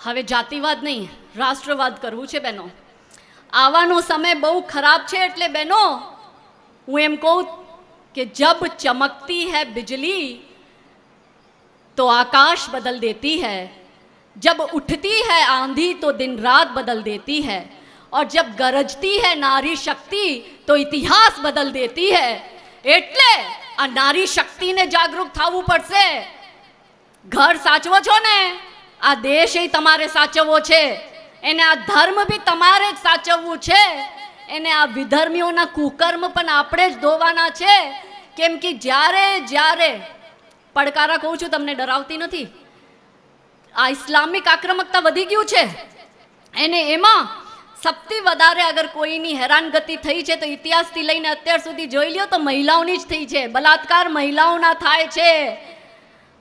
હવે જાતિવાદ નહીં રાષ્ટ્રવાદ કરવું છે બહેનો આવાનો સમય બહુ ખરાબ છે એટલે બહેનો હું એમ કહું કે જબ ચમકતી है बिजली तो आकाश बदल देती है जब उठती है आंधी तो दिन रात बदल देती है और जब गरजती है नारी शक्ति तो इतिहास बदल देती है એટલે આ નારી શક્તિને જાગૃત થવું પડશે ઘર સાચવો છો ને આ દેશ એ તમારે સાચવવો છે. એને આ ધર્મ બી તમારે જ સાચવવું છે. એને આ વિધર્મીઓના કુકર્મ પણ આપણે જ ધોવાના છે. કેમ કે જ્યારે જ્યારે, પડકારા કહું છું તમને, ડરાવતી નથી. આ ઇસ્લામિક આક્રમકતા વધી ગયું છે. એને એમાં સૌથી વધારે અગર કોઈની હેરાનગતિ થઈ છે, તો ઇતિહાસથી લઈને અત્યાર સુધી જોઈ લ્યો તો મહિલાઓની જ થઈ છે. બલાત્કાર મહિલાઓના થાય છે.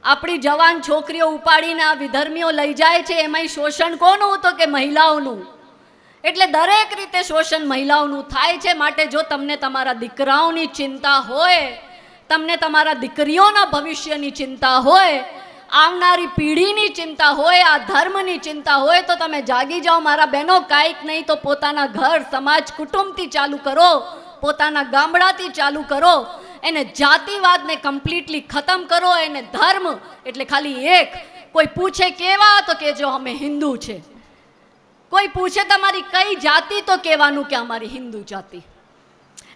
આપણી જવાન છોકરીઓ ઉપાડીને આ વિધર્મીઓ લઈ જાય છે, એમાંય શોષણ કોનું તો કે મહિલાઓનું? એટલે દરેક રીતે શોષણ મહિલાઓનું થાય છે, માટે જો તમને તમારા દીકરાઓની ચિંતા હોય, તમને તમારા દીકરીઓના ભવિષ્યની ચિંતા હોય, આવનારી પેઢીની ચિંતા હોય, આ ધર્મની ચિંતા હોય, તો તમે જાગી જાઓ. મારા બહેનો, કાંઈક નહીં તો પોતાના ઘર, સમાજ, કુટુંબથી ચાલુ કરો, પોતાના ગામડાથી ચાલુ કરો. એને જાતિવાદને કમ્પ્લીટલી ખતમ કરો, એને ધર્મ, એટલે ખાલી એક. કોઈ પૂછે કેવા, તો કહેજો અમે હિન્દુ છે. કોઈ પૂછે તમારી કઈ જાતિ, તો કહેવાનું કે અમારી હિન્દુ જાતિ.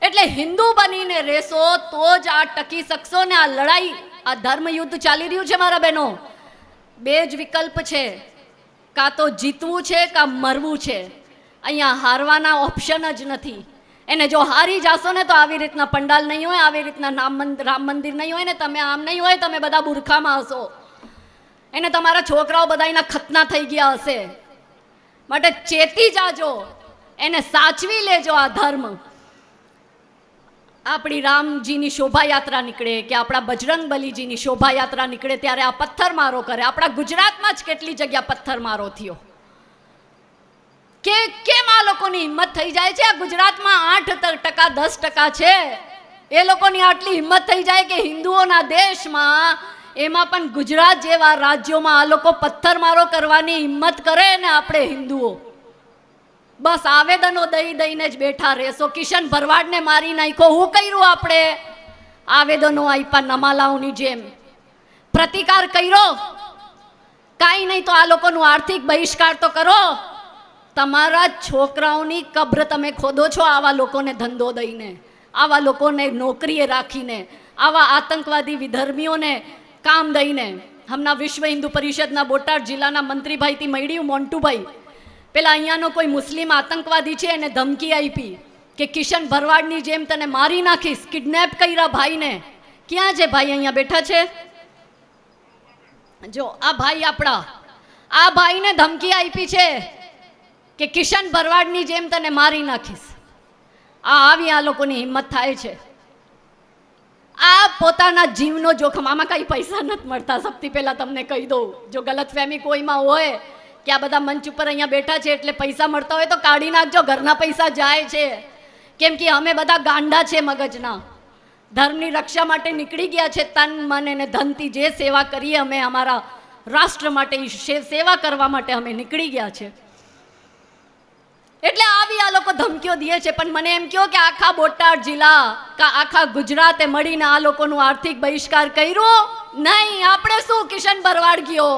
એટલે હિન્દુ બનીને રહેશો, તો જ આ ટકી શકશો ને આ લડાઈ, આ ધર્મ યુદ્ધ ચાલી રહ્યું છે મારા બહેનો. બે જ વિકલ્પ છે. કાં તો જીતવું છે, કાં મરવું છે. અહીંયા હારવાના ઓપ્શન જ નથી. એને જો હારી જાશો ને તો આવી રીતના પંડાલ નહીં હોય, આવી રીતના નામ રામ મંદિર નહીં હોય ને, તમે આમ નહીં હોય, તમે બધા બુરખામાં હશો. એને તમારા છોકરાઓ બધા એના ખતના થઈ ગયા હશે. માટે ચેતી જાજો, એને સાચવી લેજો આ ધર્મ. આપણી રામજીની શોભાયાત્રા નીકળે કે આપણા બજરંગ બલીજીની શોભાયાત્રા નીકળે ત્યારે આ પથ્થરમારો કરે. આપણા ગુજરાતમાં જ કેટલી જગ્યા પથ્થરમારો થયો. કે કેમ આ લોકોની હિંમત થઈ જાય છે? ગુજરાતમાં આઠ ટકા, દસ ટકા છે. એ લોકોની આટલી હિંમત થઈ જાય કે હિન્દુઓના દેશમાં એમાં પણ ગુજરાત જેવા રાજ્યોમાં આ લોકો પથ્થરમારો કરવાની હિંમત કરે ને આપણે હિન્દુઓ. બસ આવેદનો દઈ દઈને જ બેઠા રહેશો. કિશન ભરવાડને મારી નાખ્યો. હું કર્યું આપણે? આવેદનો આપ્યા નમાલાઓની જેમ. પ્રતિકાર કર્યો. કાંઈ નહીં તો આ લોકોનું આર્થિક બહિષ્કાર તો કરો. તમારા છોકરાઓની કબ્ર તમે ખોદો છો આવા લોકોને ધંધો દઈને, આવા લોકોને નોકરીએ રાખીને, આવા આતંકવાદી વિધર્મીઓને કામ દઈને. હમણાં વિશ્વ હિન્દુ પરિષદના બોટાદ જિલ્લાના મંત્રીભાઈથી મળ્યું મોન્ટુભાઈ. પેલા અહીંયાનો કોઈ મુસ્લિમ આતંકવાદી છે એને ધમકી આપી કે કિશન ભરવાડની જેમ તને મારી નાખીશ, કિડનેપ કર્યા ભાઈને. ક્યાં છે ભાઈ અહીંયા બેઠા છે? જો, આ ભાઈ આપણા, આ ભાઈને ધમકી આપી છે. કે કિશન ભરવાડની જેમ તને મારી નાખીશ. આ આવી આ લોકોની હિંમત થાય છે. આ પોતાના જીવનો જોખમ, આમાં કંઈ પૈસા નથી મળતા. સૌથી પહેલાં તમને કહી દઉં, જો ગલતફહેમી કોઈમાં હોય કે આ બધા મંચ ઉપર અહીંયા બેઠા છે એટલે પૈસા મળતા હોય તો કાઢી નાખજો, ઘરના પૈસા જાય છે. કેમ કે અમે બધા ગાંડા છે મગજના. ધર્મની રક્ષા માટે નીકળી ગયા છે, તન, મન અને ધનથી જે સેવા કરીએ અમે અમારા રાષ્ટ્ર માટે સેવા કરવા માટે અમે નીકળી ગયા છે. એટલે આવી આ લોકો ધમકીઓ દે છે પણ મને એમ કહો કે આખા બોટાદ જિલ્લા કા આખા ગુજરાતે મળીને આ લોકોનું આર્થિક બહિષ્કાર કર્યો નહીં આપણે શું કિશન ભરવાડ ગયો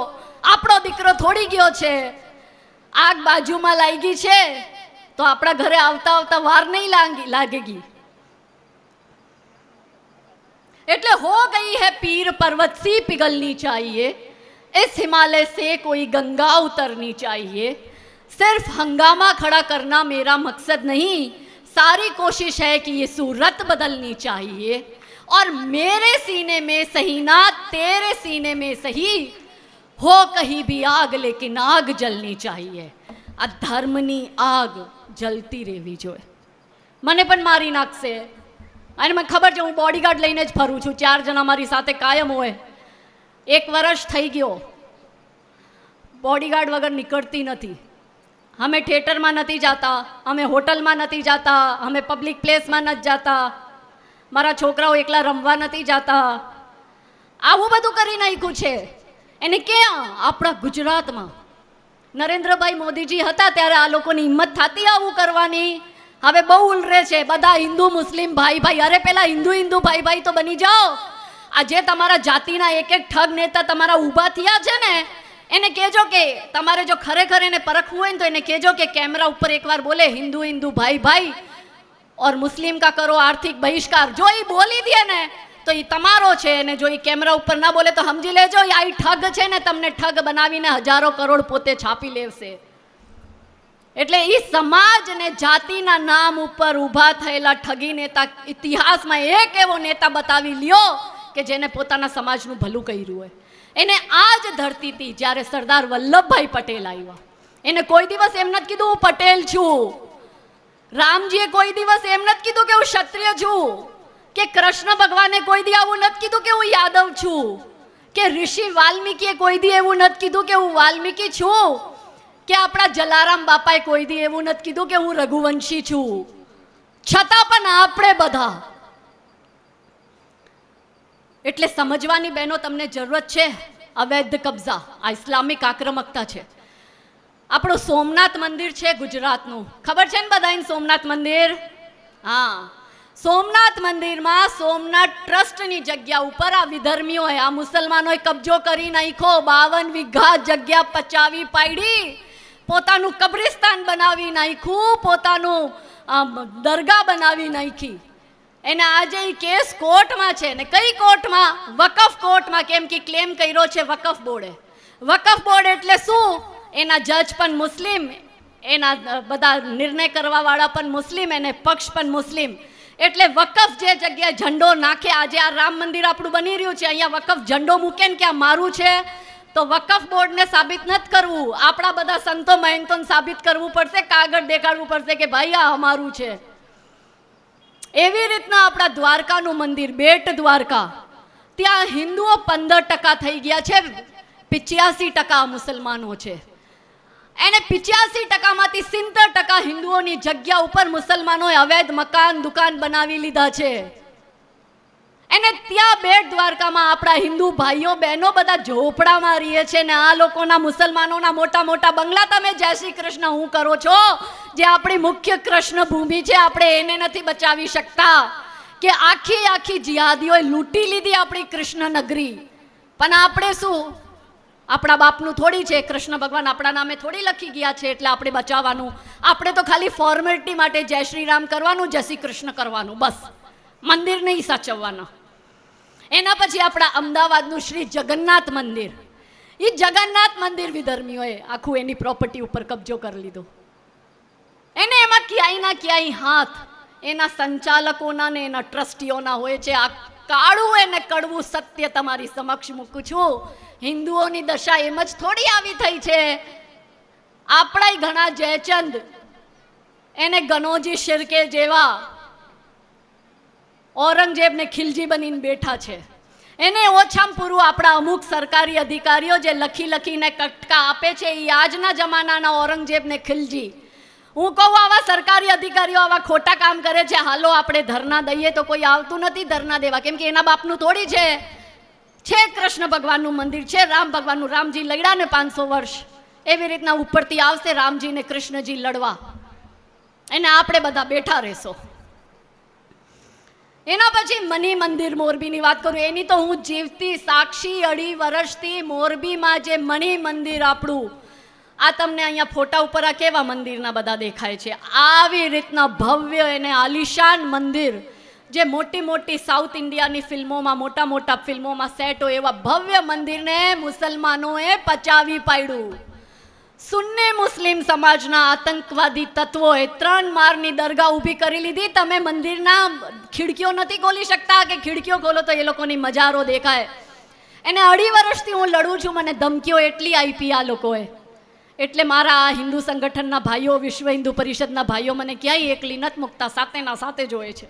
આપણો દીકરો થોડી ગયો છે આગ બાજુમાં લાગી છે તો આપણા ઘરે આવતા આવતા વાર નહીં લાગી લાગેગી એટલે हो गई है पीर पर्वत सी पिघलनी चाहिए इस हिमालय से कोई गंगा उतरनी चाहिए सिर्फ हंगामा खड़ा करना मेरा मकसद नहीं सारी कोशिश है कि ये सूरत बदलनी चाहिए और मेरे सीने में सही ना तेरे सीने में सही हो कहीं भी आग लेकिन आग जलनी चाहिए આ ધર્મની આગ જલતી રહેવી જોઈએ મને પણ મારી નાખશે અને મને ખબર છે હું બોડીગાર્ડ લઈને જ ફરું છું ચાર જણા મારી સાથે કાયમ હોય એક વર્ષ થઈ ગયો બોડીગાર્ડ વગર નીકળતી નથી અમે થિયેટરમાં નથી જતા, અમે હોટલમાં નથી જતા, અમે પબ્લિક પ્લેસમાં નથી જતા. મારા છોકરાઓ એકલા રમવા નથી જતા. આવું બધું કરી નાખ્યું છે. એને ક્યાં? આપણા ગુજરાતમાં. નરેન્દ્રભાઈ મોદીજી હતા ત્યારે આ લોકોની હિંમત થતી આવું કરવાની. હવે બહુ ઉલરે છે. બધા હિન્દુ, મુસ્લિમ ભાઈ ભાઈ. અરે પેલા હિન્દુ હિન્દુ ભાઈ ભાઈ તો બની જાઓ. આ જે તમારા જાતિના એક એક ઠગ નેતા તમારા ઊભા થયા છે ને એને કહેજો કે તમારે જો ખરેખર એને પરખવું હોય ને તો એને કહેજો કે કેમેરા ઉપર એકવાર બોલે, હિન્દુ હિન્દુ, ભાઈ ભાઈ, ઓર મુસ્લિમ કા કરો આર્થિક બહિષ્કાર. જો એ બોલી દે ને, તો એ તમારો છે અને જો એ કેમેરા ઉપર ના બોલે તો સમજી લેજો આ એ ઠગ છે ને તમને ઠગ બનાવીને હજારો કરોડ પોતે છાપી લેવશે. એટલે એ સમાજ ને જાતિના નામ ઉપર ઊભા થયેલા ઠગી નેતા ઇતિહાસમાં એક એવો નેતા બતાવી લ્યો કે જેને પોતાના સમાજનું ભલું કર્યું હોય. એને આ જ ધરતીથી જ્યારે સરદાર વલ્લભભાઈ પટેલ આવ્યા. એને કોઈ દિવસ એમ નથી કીધું, હું પટેલ છું. રામજીએ કોઈ દિવસ એમ નથી કીધું કે હું ક્ષત્રિય છું. કે કૃષ્ણ ભગવાને કોઈ દી આવું નથી કીધું કે હું યાદવ છું. કે ઋષિ વાલ્મીકીએ કોઈ દી એવું નથી કીધું કે હું વાલ્મીકી છું. કે આપણા જલારામ બાપાએ કોઈ દી એવું નથી કીધું કે હું રઘુવંશી છું. છતાં પણ આપણે બધા એટલે સમજવાની બહેનો, તમને જરૂરત છે અવૈધ કબજા. આ ઇસ્લામિક આક્રમકતા છે. આપણું સોમનાથ મંદિર છે ગુજરાતનું. ખબર છે ને બધાને સોમનાથ મંદિર? હા. સોમનાથ મંદિરમાં સોમનાથ ટ્રસ્ટની જગ્યા ઉપર આ વિધર્મીઓએ આ મુસલમાનોએ કબજો કરી નાખ્યો. બાવન વીઘા જગ્યા પચાવી પાડી. પોતાનું કબ્રિસ્તાન બનાવી નાખ્યું, પોતાનું દરગાહ બનાવી નાખી. એને આજે કેસ કોર્ટમાં છે ને કઈ કોર્ટમાં? વકફ કોર્ટમાં કેમ કે ક્લેમ કર્યો છે વકફ બોર્ડે. વકફ બોર્ડ એટલે શું? એના જજ પણ મુસ્લિમ, એના બધા નિર્ણય કરવા વાળા પણ મુસ્લિમ, એને પક્ષ પણ મુસ્લિમ. એટલે વકફ જે જગ્યાએ ઝંડો નાખે, આજે આ રામ મંદિર આપણું બની રહ્યું છે, અહીંયા વકફ ઝંડો મૂકે ને કે આ મારું છે, તો વકફ બોર્ડને સાબિત નથી કરવું. આપણા બધા સંતો મહેનતોને સાબિત કરવું પડશે, કાગળ દેખાડવું પડશે કે ભાઈ આ અમારું છે. એવી રીતના આપણા દ્વારકાનું મંદિર, બેટ દ્વારકા. ત્યાં હિન્દુઓ પંદર ટકા થઈ ગયા છે, પિચ્યાસી ટકા મુસલમાનો છે. એને પિચ્યાસી ટકામાંથી સિત્તેર ટકા હિન્દુઓની જગ્યા ઉપર મુસલમાનોએ અવૈધ મકાન, દુકાન બનાવી લીધા છે. એને ત્યાં બેટ દ્વારકામાં આપણા હિન્દુ ભાઈઓ, બહેનો બધા ઝોપડામાં રહીએ છે ને આ લોકોના મુસલમાનોના મોટા મોટા બંગલા. તમે જય શ્રી કૃષ્ણ, હું કરો છો? જે આપણી મુખ્ય કૃષ્ણ ભૂમિ છે, આપણે એને નથી બચાવી શકતા. કે આખી આખી જિહાદીઓએ લૂંટી લીધી આપણી કૃષ્ણ નગરી. પણ આપણે શું? આપણા બાપનું થોડી છે, કૃષ્ણ ભગવાન આપણા નામે થોડી લખી ગયા છે, એટલે આપણે બચાવવાનું. આપણે તો ખાલી ફોર્મેલિટી માટે જય શ્રી રામ કરવાનું, જય શ્રી કૃષ્ણ કરવાનું, બસ. મંદિર નહીં સાચવવાના. એના પછી આપણા અમદાવાદનું શ્રી જગન્નાથ મંદિર. એ જગન્નાથ મંદિર વિધર્મીઓએ આખું એની પ્રોપર્ટી ઉપર કબજો કરી લીધો. એને એમાં ક્યાંય ના ક્યાંય હાથ. એના સંચાલકોના ને એના ટ્રસ્ટીઓના હોય છે. આ કાળું એને કડવું સત્ય તમારી સમક્ષ મૂકું છું. હિન્દુઓની દશા એમ જ થોડી આવી થઈ છે. આપણાય ઘણા જયચંદ, એને ગનોજી શિરકે જેવા ઔરંગઝેબને ખિલજી બનીને બેઠા છે. એને ઓછામાં પૂરું આપણા અમુક સરકારી અધિકારીઓ જે લખી લખીને કટકા આપે છે એ આજના જમાનાના ઔરંગઝેબને ખિલજી હું કહું, આવા સરકારી અધિકારીઓ આવા ખોટા કામ કરે છે. હાલો, આપણે ધરના દઈએ તો કોઈ આવતું નથી ધરના દેવા. કેમ કે એના બાપનું થોડી છે. છે કૃષ્ણ ભગવાનનું મંદિર, છે રામ ભગવાનનું, રામજી લડ્યા ને પાંચસો વર્ષ. એવી રીતના ઉપરથી આવશે રામજી ને કૃષ્ણજી લડવા. એને આપણે બધા બેઠા રહેશો. એના પછી મની મંદિર, મોરબીની વાત કરું. એની તો હું જીવતી, સાક્ષી અઢી વર્ષથી મોરબીમાં જે મણી મંદિર આપણું આ તમને અહીંયા ફોટા ઉપર આ કેવા મંદિરના બધા દેખાય છે? આવી રીતના ભવ્ય અને આલિશાન મંદિર જે મોટી મોટી સાઉથ ઇન્ડિયાની ફિલ્મોમાં, મોટા મોટા ફિલ્મોમાં સેટ હોય એવા ભવ્ય મંદિરને મુસલમાનોએ પચાવી પાડ્યું. સુન્ની મુસ્લિમ સમાજના આતંકવાદી તત્વોએ ત્રણ મારની દરગાહ ઊભી કરી લીધી. તમે મંદિરના ખિડકીઓ નથી ખોલી શકતા કે ખિડકીઓ ખોલો તો એ લોકોની મજારો દેખાય. એને અઢી વર્ષથી હું લડું છું, મને ધમકીઓ એટલી આપી આ લોકોએ. એટલે મારા હિન્દુ સંગઠનના ભાઈઓ, વિશ્વ હિન્દુ પરિષદના ભાઈઓ મને ક્યાંય એકલી નથી મૂકતા સાથેના સાથે જોએ છે.